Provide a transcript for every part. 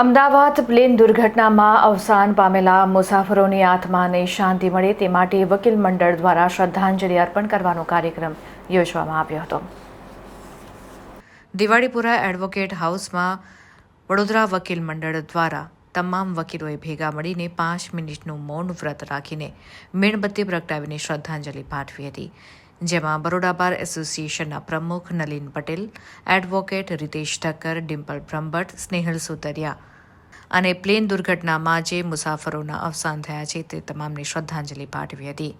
Ahmedabad plane દુર્ઘટનામાં અવસાન પામેલા મુસાફરોની આત્માને શાંતિ મળે તે માટે વકીલ મંડળ દ્વારા શ્રદ્ધાંજલિ અર્પણ કરવાનો કાર્યક્રમ યોજવામાં આવ્યો હતો. દિવાળીપુરા એડવોકેટ હાઉસમાં વડોદરા વકીલ મંડળ દ્વારા તમામ વકીલોએ ભેગા મળીને પાંચ મિનિટનું મૌન વ્રત રાખીને મીણબત્તી પ્રગટાવીને શ્રદ્ધાંજલિ પાઠવી હતી. જેમાં બરોડા બાર એસોસિએશનના પ્રમુખ નલિન પટેલ, એડવોકેટ રીતેશ ઠક્કર, ડિમ્પલ બ્રહ્મભટ્ટ, સ્નેહલ સુતરિયા અને પ્લેન દુર્ઘટનામાં જે મુસાફરોના અવસાન થયા છે તે તમામને શ્રદ્ધાંજલિ પાઠવી હતી.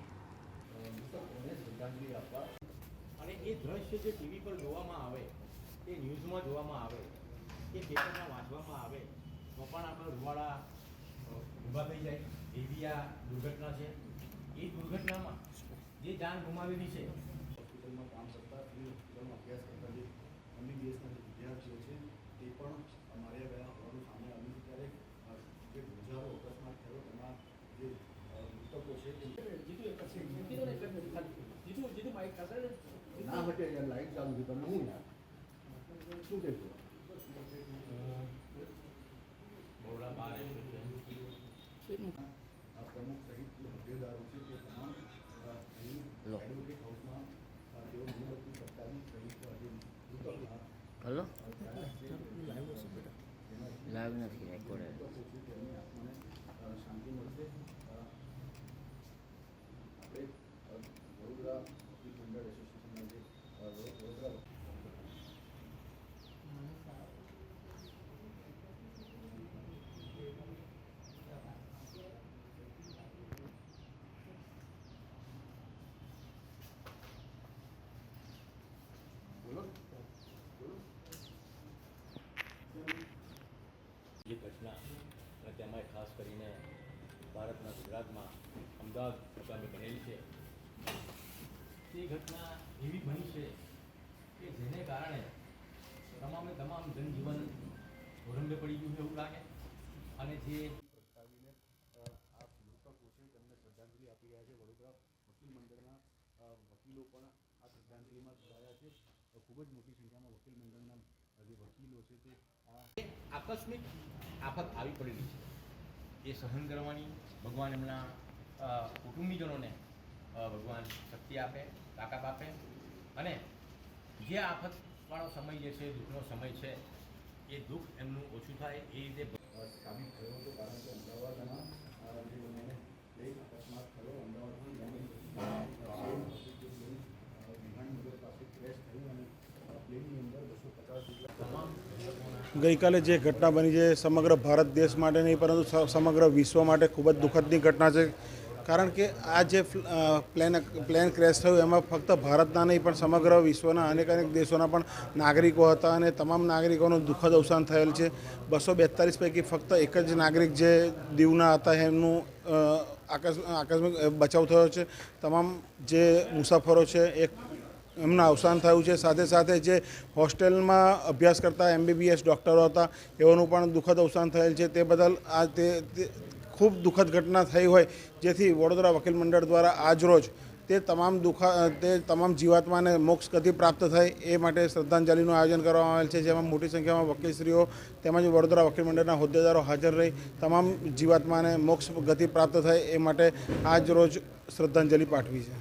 દુર્ઘટના છે. જાન ગુમાવેલી છે. હોસ્પિટલમાં કામ કરતા અને હોસ્પિટલમાં અભ્યાસ કરતા જે એમબીબીએસના જે વિદ્યાર્થીઓ છે તે પણ અમારે ગયા હોવાનું સામે આવ્યું ત્યારે જે ગુજારો અકસ્માત થયો તેમાં જે મૃતકો છે ના હટે યાર લાઈટ ચાલુ છે. તમે હું યાર શું કહેશો? પ્રમુખ સહિત છે, લાઈવ નથી રેકોર્ડ મૃતકો છે તેમની આત્માને અ, શાંતિ મળશે અ, આપણે અ, વડોદરા વકીલ મંડળ એસોસિએશનના જે અ, વડો- વડોદરા બોલો બોલો જે અને તેમાં ખાસ કરીને ભારતના ગુજરાતમાં અમદાવાદ મુકામે બનેલી છે. તે ઘટના એવી બની છે કે જેને કારણે તમામે તમામ જનજીવન ધોરંબે પડી ગયું એવું લાગે. અને જે પ્રસ્તાવીને આ મૃતકો છે તેમને શ્રદ્ધાંજલિ આપી રહ્યા છે. વડોદરા વકીલ મંડળના વકીલો પણ આ શ્રદ્ધાંજલિમાં જોડાયા છે. ખૂબ જ મોટી સંખ્યામાં વકીલ મંડળના જે વકીલો આકસ્મિક આફત આવી પડેલી છે. એ સહન કરવાની, ભગવાન એમના કુટુંબીજનોને ભગવાન શક્તિ આપે, તાકાત આપે અને જે આફતવાળો સમય જે છે, દુઃખનો સમય છે, એ દુઃખ એમનું ઓછું થાય એ રીતે સાબિત થયો હતો, કારણ કે અમદાવાદના અ, જે મને પ્લેન અકસ્માત થયો અમદાવાદથી વિમાનનગર પાસે ક્રેશ થયું અને અ, પ્લેનની અંદર બસો પચાસ જેટલા તમામ લોકોના ગઈકાલે જે ઘટના બની છે સમગ્ર ભારત દેશ માટે નહીં, પરંતુ સમગ્ર વિશ્વ માટે ખૂબ જ દુઃખદની ઘટના છે. કારણ કે આ જે પ્લેન પ્લેન ક્રેશ થયું, એમાં ફક્ત ભારતના નહીં, પણ સમગ્ર વિશ્વના અનેક અનેક દેશોના પણ નાગરિકો હતા અને તમામ નાગરિકોનું દુઃખદ અવસાન થયેલ છે. બસો બેતાલીસ પૈકી ફક્ત એક જ નાગરિક જે દીવના હતા, એમનું આકસ્મિક બચાવ થયો છે. તમામ જે મુસાફરો છે, એક એમના અવસાન થયું છે. સાથે સાથે જે હોસ્ટેલમાં અભ્યાસ કરતા એમબીબીએસ ડૉક્ટરો હતા, એઓનું પણ દુઃખદ અવસાન થયેલ છે. તે બદલ આ તે ખૂબ દુઃખદ ઘટના થઈ હોય, જેથી વડોદરા વકીલ મંડળ દ્વારા આજરોજ તે તમામ દુઃખા, તે તમામ જીવાત્માને મોક્ષ ગતિ પ્રાપ્ત થાય એ માટે શ્રદ્ધાંજલિનું આયોજન કરવામાં આવેલ છે. જેમાં મોટી સંખ્યામાં વકીલશ્રીઓ તેમજ વડોદરા વકીલ મંડળના હોદ્દેદારો હાજર રહી તમામ જીવાત્માને મોક્ષ ગતિ પ્રાપ્ત થાય એ માટે આજ રોજ શ્રદ્ધાંજલિ પાઠવી છે.